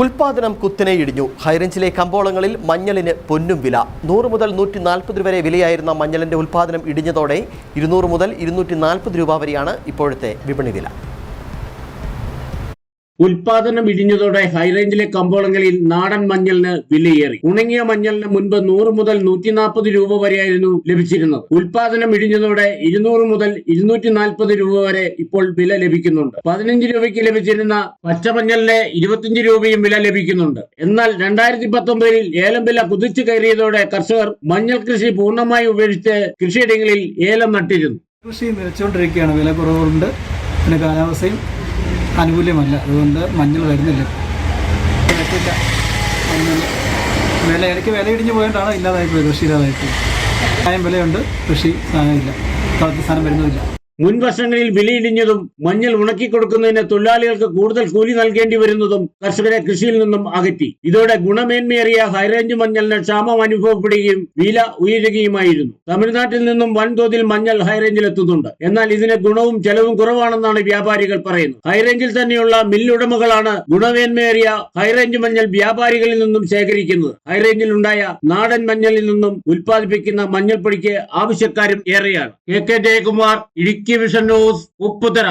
ഉൽപാദനം കുത്തിനെ ഇടിഞ്ഞു. ഹൈറേഞ്ചിലെ കമ്പോളങ്ങളിൽ മഞ്ഞളിന് പൊന്നും വില. നൂറ് മുതൽ നൂറ്റി നാൽപ്പത് വരെ വിലയായിരുന്ന മഞ്ഞളിന്റെ ഉൽപാദനം ഇടിഞ്ഞതോടെ ഇരുന്നൂറ് മുതൽ ഇരുന്നൂറ്റി നാൽപ്പത് രൂപ വരെയാണ് ഇപ്പോഴത്തെ വിപണി വില. ഉൽപാദനം ഇടിഞ്ഞതോടെ ഹൈറേഞ്ചിലെ കമ്പോളങ്ങളിൽ നാടൻ മഞ്ഞളിന് വിലയേറി. ഉണങ്ങിയ മഞ്ഞളിന് മുൻപ് നൂറ് മുതൽ നൂറ്റി നാൽപ്പത് രൂപ വരെയായിരുന്നു ലഭിച്ചിരുന്നത്. ഉൽപാദനം ഇടിഞ്ഞതോടെ ഇരുന്നൂറ് മുതൽ ഇരുന്നൂറ്റി നാൽപ്പത് രൂപ വരെ ഇപ്പോൾ വില ലഭിക്കുന്നുണ്ട്. പതിനഞ്ച് രൂപയ്ക്ക് ലഭിച്ചിരുന്ന പച്ചമഞ്ഞളിന് ഇരുപത്തിയഞ്ച് രൂപയും വില ലഭിക്കുന്നുണ്ട്. എന്നാൽ രണ്ടായിരത്തി പത്തൊമ്പതിൽ ഏലം വില കുതിച്ചു കയറിയതോടെ കർഷകർ മഞ്ഞൾ കൃഷി പൂർണമായി ഉപേക്ഷിച്ച് കൃഷിയിടങ്ങളിൽ ഏലം നട്ടിരുന്നു. കൃഷി നിലച്ചുകൊണ്ടിരിക്കുകയാണ്. വില കുറവുണ്ട്. പിന്നെ കാലാവസ്ഥയും അനുകൂല്യമല്ല അതുകൊണ്ട് മഞ്ഞൾ വരുന്നില്ല. പറ്റില്ല വില ഇടയ്ക്ക് വില ഇടിഞ്ഞ് പോയിട്ടാണ് ഇല്ലാതായിപ്പോയി കൃഷി ഇല്ലാതായിപ്പോയി സാധനം വിലയുണ്ട്. കൃഷി സാധനം ഇല്ല കളത്തിൽ സാധനം വരുന്നുമില്ല മുൻ വർഷങ്ങളിൽ വിലയിടിഞ്ഞതും മഞ്ഞൾ ഉണക്കി കൊടുക്കുന്നതിന് തൊഴിലാളികൾക്ക് കൂടുതൽ കൂലി നൽകേണ്ടി വരുന്നതും കർഷകരെ കൃഷിയിൽ നിന്നും അകറ്റി. ഇതോടെ ഗുണമേന്മയേറിയ ഹൈറേഞ്ച് മഞ്ഞളിന് ക്ഷാമം അനുഭവപ്പെടുകയും വില ഉയരുകയുമായിരുന്നു. തമിഴ്നാട്ടിൽ നിന്നും വൻതോതിൽ മഞ്ഞൾ ഹൈറേഞ്ചിൽ എത്തുന്നുണ്ട് എന്നാൽ ഇതിന് ഗുണവും ചെലവും കുറവാണെന്നാണ് വ്യാപാരികൾ പറയുന്നത്. ഹൈറേഞ്ചിൽ തന്നെയുള്ള മില്ലുടമകളാണ് ഗുണമേന്മയേറിയ ഹൈറേഞ്ച് മഞ്ഞൾ വ്യാപാരികളിൽ നിന്നും ശേഖരിക്കുന്നത്. ഹൈറേഞ്ചിൽ ഉണ്ടായ നാടൻ മഞ്ഞളിൽ നിന്നും ഉൽപ്പാദിപ്പിക്കുന്ന മഞ്ഞൾപ്പൊടിക്ക് ആവശ്യക്കാരും ഏറെയാണ്. K K Jayakumar Idukki. Vision news Upputhara